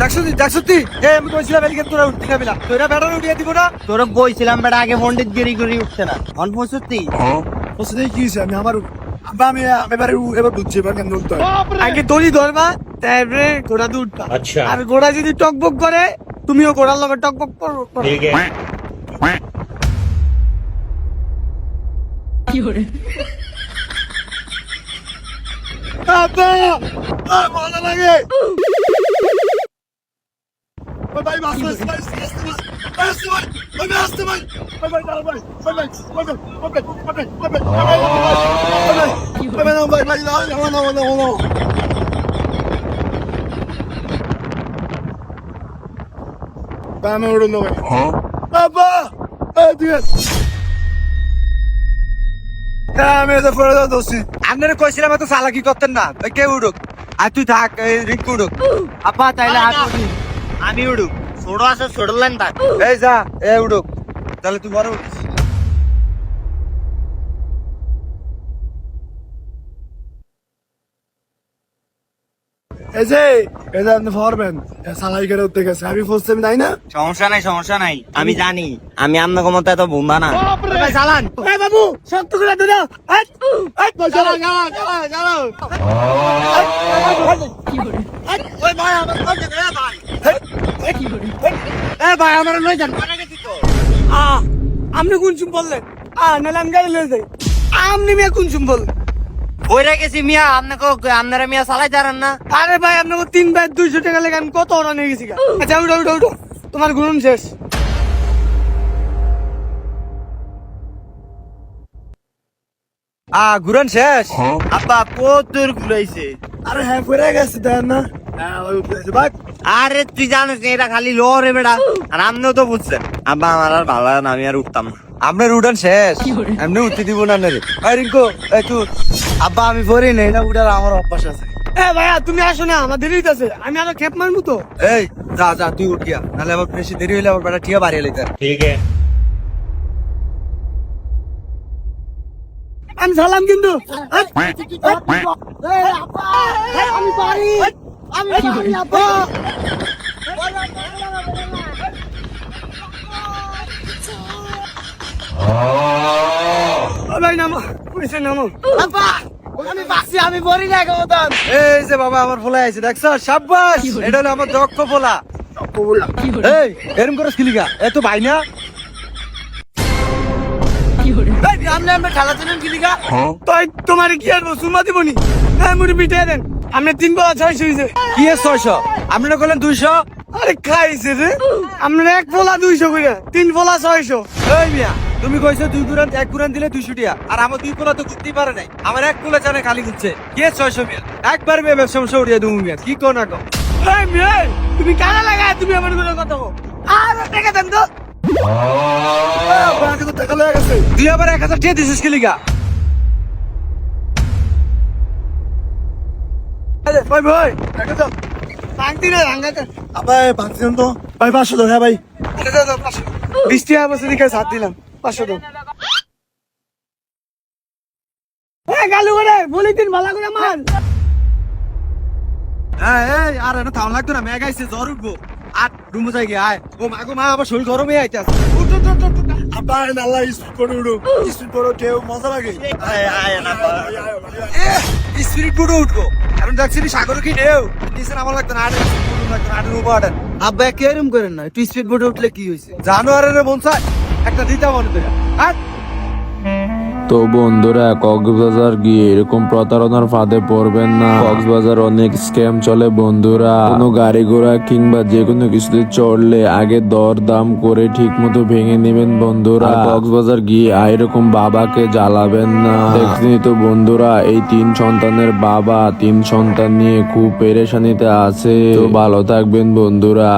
দেখছ দেখছ তুই এ আমি কইছিলাম এদিকে তোরা উঠতে যাবি না। তোরা বেড়ার উঠিয়ে দিব না। তোর বইছিলাম বেটা আগে পন্ডিত গিরি গিরি উঠছে না। অন পঁয়ষট্টি ওসে কি হইছে আমি আমার আমি আমি এবারে এবার বুঝছি এবার কেন উঠতে আগে দড়ি ধরবা তারপরে ঘোড়া উঠবা। আচ্ছা। আর ঘোড়া যদি টকবক করে তুমিও ঘোড়ার লগে টকবক করো করো। ভালো লাগে ভাই বাস ভাই Ben öğrendim. Ha? Baba! Hadi. হ্যাঁ, আমি তো পড়ে দাও দোষী আপনারা কইছিলাম এত চালাকি করতেন না। কে উড়ুক? আর তুই থাক রিঙ্কু উড়ুক। আপা তাইলে আমি উড়ুক। ছোট আছে ছোট লাইন থাক এই যা এ উড়ুক। তাহলে তুই বড় উঠিস। এই যে এই যে আপনি পারবেন। সালাই করে উঠতে গেছে। আমি ফুসতে তাই না? সমস্যা নাই সমস্যা নাই। আমি জানি। আমি আপনার ক্ষমতা এত বোমা না। ভাই চালান। বাবু শক্ত করে ভাই আমার যান। আপনি কোন চুম বললেন আ আমি গাড়ি লয়ে যাই। আপনি মিয়া কোন চুম বললেন ওইরা গেছি মিয়া আপনাকে আপনারা মিয়া চালাই দাঁড়ান না। আরে ভাই আপনাকে তিন ভাই দুইশো টাকা লেগে আমি কত অর্ডার নিয়ে গেছি আচ্ছা উঠো উঠো উঠো। তোমার গুণ শেষ। আ ঘুরন শেষ? আপা কত ঘুরাইছে? আরে হ্যাঁ পড়ে গেছে দেন না? হ্যাঁ আরে তুই জানিস না এটা খালি লরে বেটা আর আপনিও তো বুঝছেন। আব্বা আমার আর ভালো না আমি আর উঠতাম না। আপনার উড়ান শেষ। এমনি উঠতে দিব না রে। রিঙ্কু একটু আব্বা আমি পড়ি নেই না উড়ার আমার অভ্যাস আছে। এ ভাইয়া তুমি আসো না আমার দেরি আছে আমি আরও খেপ মারবো তো। এই যা যা তুই উঠ গিয়া। নাহলে আবার বেশি দেরি হইলে আবার বেটা ঠিয়া বাড়িয়ে ঠিক আছে। আমি সালাম কিন্তু। আমি পারি। আমি পুলিশে নামো আমি বাসি আমি বলি না গৌতম এই যে বাবা আমার ফোলা আছে দেখছ? সাব্বাস! এটা হলো আমার দক্ষ ফোলা। এই এরম করে স্কিলিগা এ তো ভাই না। খেলা তাই তোমার কি আর সুমা দিবনি? হ্যাঁ মুড়ি পিঠে দেন। তিন বলা ছয়শো হয়েছে কি এর ছয়শো? আপনারা করলেন দুইশো? আরে খাইছে রে। এক পোলা দুইশো করে তিন পোলা ছয়শো। এই মিয়া তুমি কইছো দুই কুরান এক কুরান দিলে দুইশো টিয়া। আর আমার দুই পোলা তো ঘুরতেই পারে নাই। আমার এক পোলা জানে খালি ঘুরছে। কে ছয়শো মিয়া? একবার মেয়ে ব্যবসা সমস্যা উড়িয়ে দেবো মিয়া। কি কো না কো তুমি কানা লাগা তুমি আমার কোনো কথা আর টাকা দেন তো। টাকা লেগে গেছে তুই আবার এক হাজার টিয়া দিছিস কি লিগা? ভাই ভাই টাকা দাও ভাঙতি না ভাঙাতে আবার ভাবছিলাম তো। ভাই পাঁচশো দাও হ্যাঁ ভাই। বৃষ্টি বছর দিকে সাত দিলাম। পাঁচশো তো গালু করে বলি দিন ভালো করে মান আর এটা থাম লাগতো না মেঘ আইছে জ্বর উঠবো। আর রুমে যাই গিয়ে আয়। ও মা গো মা আবার শরীর গরমে আইতে আছে উঠ উঠ উঠ, উঠ, উঠ। আবার নাল্লা স্পিড করে উঠো। স্পিড করে কেউ মজা লাগে। এ স্পিরিট বুড়ো উঠবো। এখন দেখছি সাগর কি ঢেউ নিচে নামা লাগতো না আটে লাগতো না আটে উপর আটেন আব্বা কেরম করেন না একটু স্পিড বোটে উঠলে কি হয়েছে জানোয়ারের মন চায় তো বন্ধুরা, কক্সবাজার গিয়ে এরকম প্রতারণার ফাঁদে পড়বেন না। কক্সবাজার অনেক স্ক্যাম চলে বন্ধুরা। কোনো গাড়ি ঘোড়া কিংবা যে কোনো কিছুতে চড়লে আগে দর দাম করে ঠিক মতো ভেঙে নেবেন বন্ধুরা। কক্সবাজার গিয়ে এরকম বাবাকে জ্বালাবেন না। দেখছেন তো বন্ধুরা, এই তিন সন্তানের বাবা তিন সন্তান নিয়ে খুব পেরেশানিতে আছে। ভালো থাকবেন বন্ধুরা।